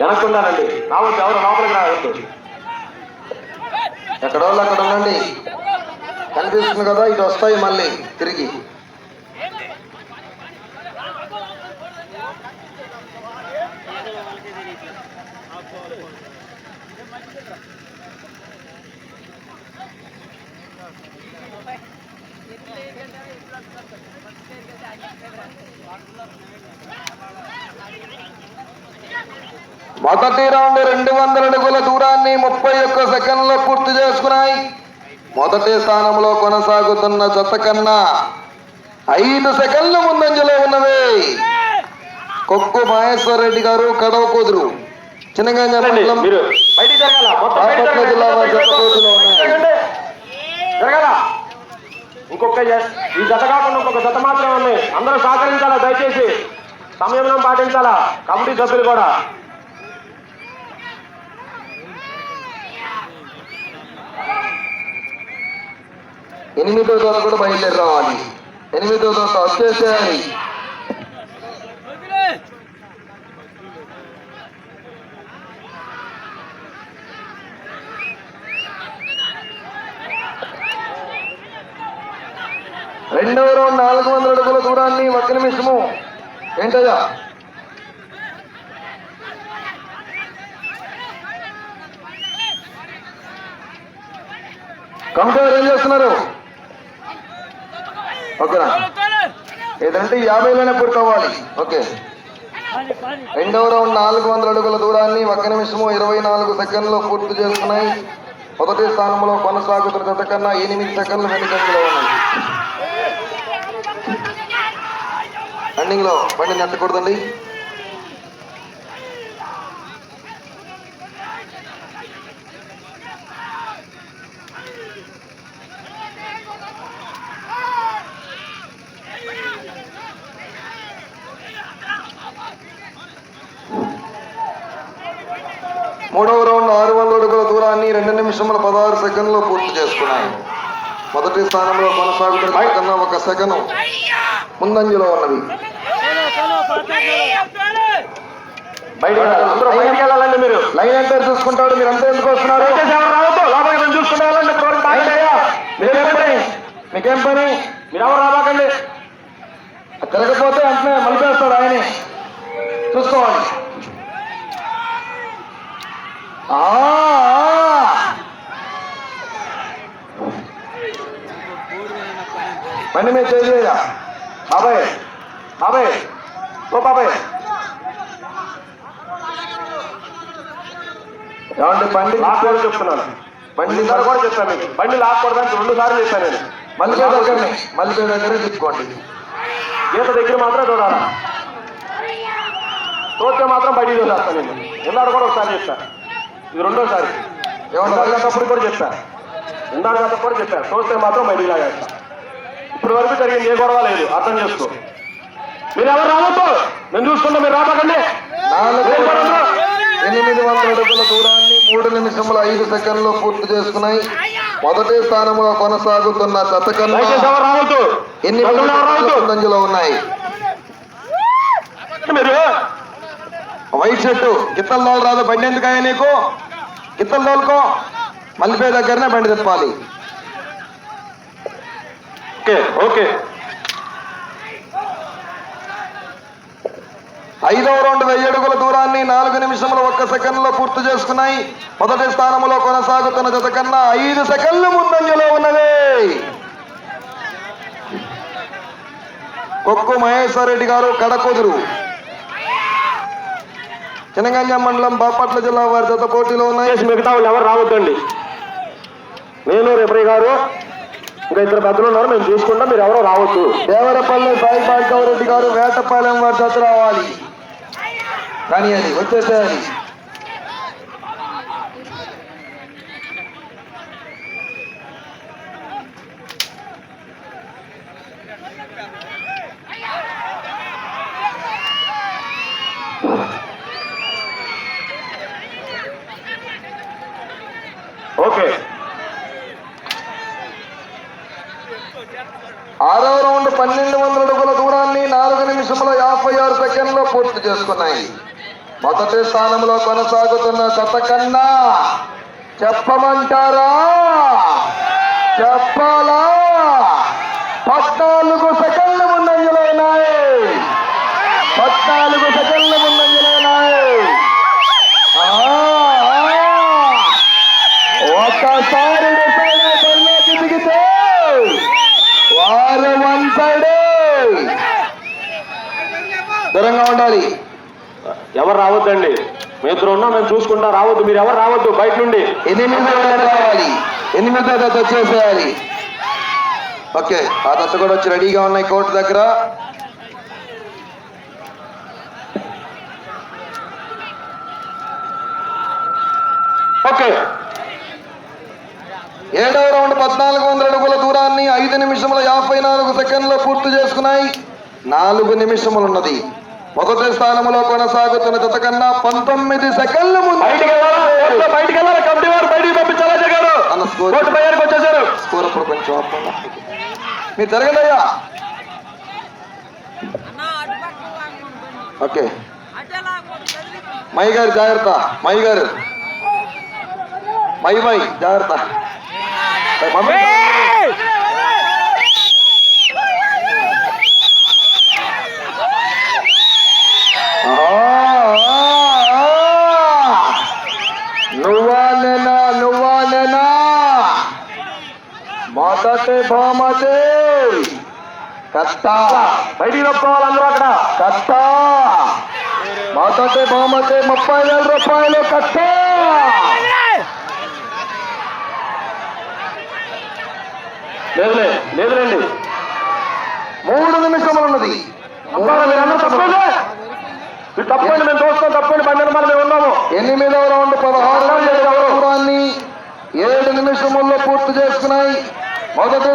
వెనక్కున్నారండి రావచ్చు ఎవరు లోపలికి రావద్దు. ఎక్కడ అక్కడ ఉండండి. కనిపిస్తుంది కదా ఇటు వస్తాయి మళ్ళీ తిరిగి. మొదటి రౌండ్ రెండు వందల అడుగుల దూరాన్ని ముప్పై ఒక్క సెకండ్లో పూర్తి చేసుకున్నాయి. మొదటి స్థానంలో కొనసాగుతున్న జత కన్నా ఐదు సెకండ్ల ముందంజలో ఉన్నవి. కొక్కు మహేశ్వర్ రెడ్డి గారు కడవ కుదురు చిన్నగా రండి, మీరు బయటికి జరగాల మొత్తం బయటికి బాపట్ల జరగాలి. జిల్లా వారి బయటికి జత పోటీలో ఉన్నాయి. జరగండి. జరగాల ఒక్క జ- ఈ జత కాకుండా ఇంకొక జత మాత్రమే ఉన్నాయి అందరూ సహకరించాలా? దయచేసి సంయమనం పాటించాలా? కమిటీ సభ్యులు కూడా. ఎనిమిదో దోత కూడా బయలుదేరి రావాలి. ఎనిమిదో దోత వచ్చేసేయాలి రెండవ రౌండ్ నాలుగు వందల అడుగుల దూరాన్ని ఒక్క నిమిషము. ఏంటయ్యా? కమిటీ ఏం చేస్తున్నారు? ఓకేనా ఏదంటే యాభైలోనే పూర్తి అవ్వాలి ఓకే. రెండవ రౌండ్ నాలుగు వందల అడుగుల దూరాన్ని ఒక్క నిమిషము ఇరవై నాలుగు సెకండ్లు పూర్తి చేసుకున్నాయి మొదటి స్థానంలో కొనసాగుతున్న జత కన్నా ఎనిమిది సెకండ్లు వెనుకంజలో ఉన్నాయి. ఎండింగ్లో బండి నెట్టకూడదండి మూడవ రౌండ్ ఆరు వందల అడుగుల దూరాన్ని రెండు నిమిషముల పదహారు సెకండ్లో పూర్తి చేసుకున్నాయి మొదటి స్థానంలో కొనసాగుతున్న కన్నా ఒక సెకను ముందంజలో ఉన్నవి బయటికి వెళ్ళాలి. అందరూ బయటికి వెళ్ళాలండి మీరు. లైన్ ఎంపైర్ చూసుకుంటాడు మీరు అంతా ఎందుకు వస్తున్నారు. మీకేం పని? మీకేం పని? మీరు ఎవరు రాబాకండి? తిరగపోతే అంటనే మలిపేస్తాడు ఆయనే. చూసుకోవాలి. ఆ. బండి మీద చేయలేదా బాబాయ్ బాబాయ్ ఓ బాబాయ్. ఏమంటే బండి లాక్కూడదు చెప్తున్నాను. బండి ఇందాక కూడా చెప్పాను మీకు. బండి లాక్కూడదని రెండు సార్లు చెప్పాను నేను. మల్లిపే దగ్గరనే మల్లిపే దగ్గరే తిప్పుకోండి గీత దగ్గర మాత్రం చూడాలి? చూస్తే మాత్రం బయటికి చూసేస్తాను నేను. ఇందాక కూడా ఒకసారి చెప్పాను ఇది రెండోసారి. ఏమంటారు ఇందాక కూడా చెప్పాను ఇందాక కూడా చెప్పాను చూస్తే మాత్రం బయటికి లాగేస్తాను ఇప్పుడు వరకు జరిగింది ఏ గొడవ లేదు. అర్థం చేసుకో. మీరు ఎవరు రావద్దు? నేను చూసుకుంటా మీరు రాబాకండి? ఎనిమిది వందల అడుగుల దూరాన్ని మూడు నిమిషముల ఐదు సెకండ్లు పూర్తి చేసుకున్నాయి. మొదటి స్థానంలో కొనసాగుతున్న జత కన్నా దయచేసి ఎవరు రావద్దు? ఎన్ని ఉన్నాయి. మీరు? వైట్ షర్టు గిత్తల దోలు రాదు బండి ఎందుకయ్యా నీకు? గిత్తల దోలుకో. మల్లిపే దగ్గరనే బండి తిప్పాలి. ఓకే. ఐదవ రౌండ్ వెయ్యి అడుగుల దూరాన్ని నాలుగు నిమిషములు ఒక్క సెకండ్లో పూర్తి చేసుకున్నాయి. మొదటి స్థానంలో కొనసాగుతున్న జత కన్నా ఐదు సెకండ్లు ముందంజలో ఉన్నది. కొక్కు మహేశ్వర్ రెడ్డి గారు కడకుదురు. చినగంజ మండలం బాపట్ల జిల్లా వారి జత పోటీలో ఉన్నాయి. మిగతా వాళ్ళు ఎవరు రావద్దండి. నేను రెఫరీ గారు. ఇంకా ఇద్దరు పెద్దలు ఉన్నారు. మేము చూసుకుంటాం. మీరు ఎవరో రావద్దు. దేవరపల్లి సాయి భార్గవ రెడ్డి గారు వేటపాలెం వారి రావాలి. కానీ అది వచ్చేసేయాలి. you. ఆరవ రౌండ్ పన్నెండు వందల అడుగుల దూరాన్ని నాలుగు నిమిషముల యాభై ఆరు సెకండ్లో పూర్తి చేసుకున్నాయి. మొదటి స్థానంలో కొనసాగుతున్న శతకన్నా చెప్పమంటారా? చెప్పాలా? పద్నాలుగు సెకండ్లు ముందంజలో పద్నాలుగు సెకండ్లు ముందంజలో ఒకసారి ఉండాలి ఎవరు రావద్దండి? మీ ఇద్దరు ఉన్నా మేము చూసుకుంటా రావద్దు. మీరు ఎవరు రావద్దు? బయట నుండి. ఎనిమిది రావాలి? ఎనిమిదో వచ్చేసేయాలి? ఓకే ఆ దశ కూడా వచ్చి రెడీగా ఉన్నాయి కోర్టు దగ్గర. ఓకే. ఏడవ రౌండ్ పద్నాలుగు వందల అడుగుల దూరాన్ని ఐదు నిమిషముల యాభై నాలుగు సెకండ్లు పూర్తి చేసుకున్నాయి. నాలుగు నిమిషములు ఉన్నది మొదటి స్థానంలో కొనసాగుతున్న జత కన్నా పంతొమ్మిది సెకండ్లు ముందు. బయటికి వెళ్ళాలా కమిటీ వారు బయటికి పంపించాలా జగారు అన్న స్కోర్ వచ్చేసారు స్కోర్ అప్పుడు కొంచెం. మీరు జరగదయ్యా? ఓకే. మై గారు జాగ్రత్త. మై గారు. మై మై జాగ్రత్త. మమ్మీ. ఆ, ఆ, ఆ. నువ్వా నేనా నువ్వా నేనా మొదటి బహుమతి కష్ట. బయటికి తప్పుకోవాలి అందరూ అక్కడ. కష్ట. మొదటి బహుమతి ముప్పై వేల రూపాయలు కష్ట. లేదులే లేదులేండి. మూడు నిమిషములు ఉన్నది. మీరందరూ తప్పండి. మీరు తప్పండి మేము చూస్తాం తప్పండి. బండి మనం మేము ఉన్నాము. ఎనిమిదవ రౌండ్ పదహారు. ఏడు నిమిషముల్లో పూర్తి చేసుకున్నాయి. మొదటి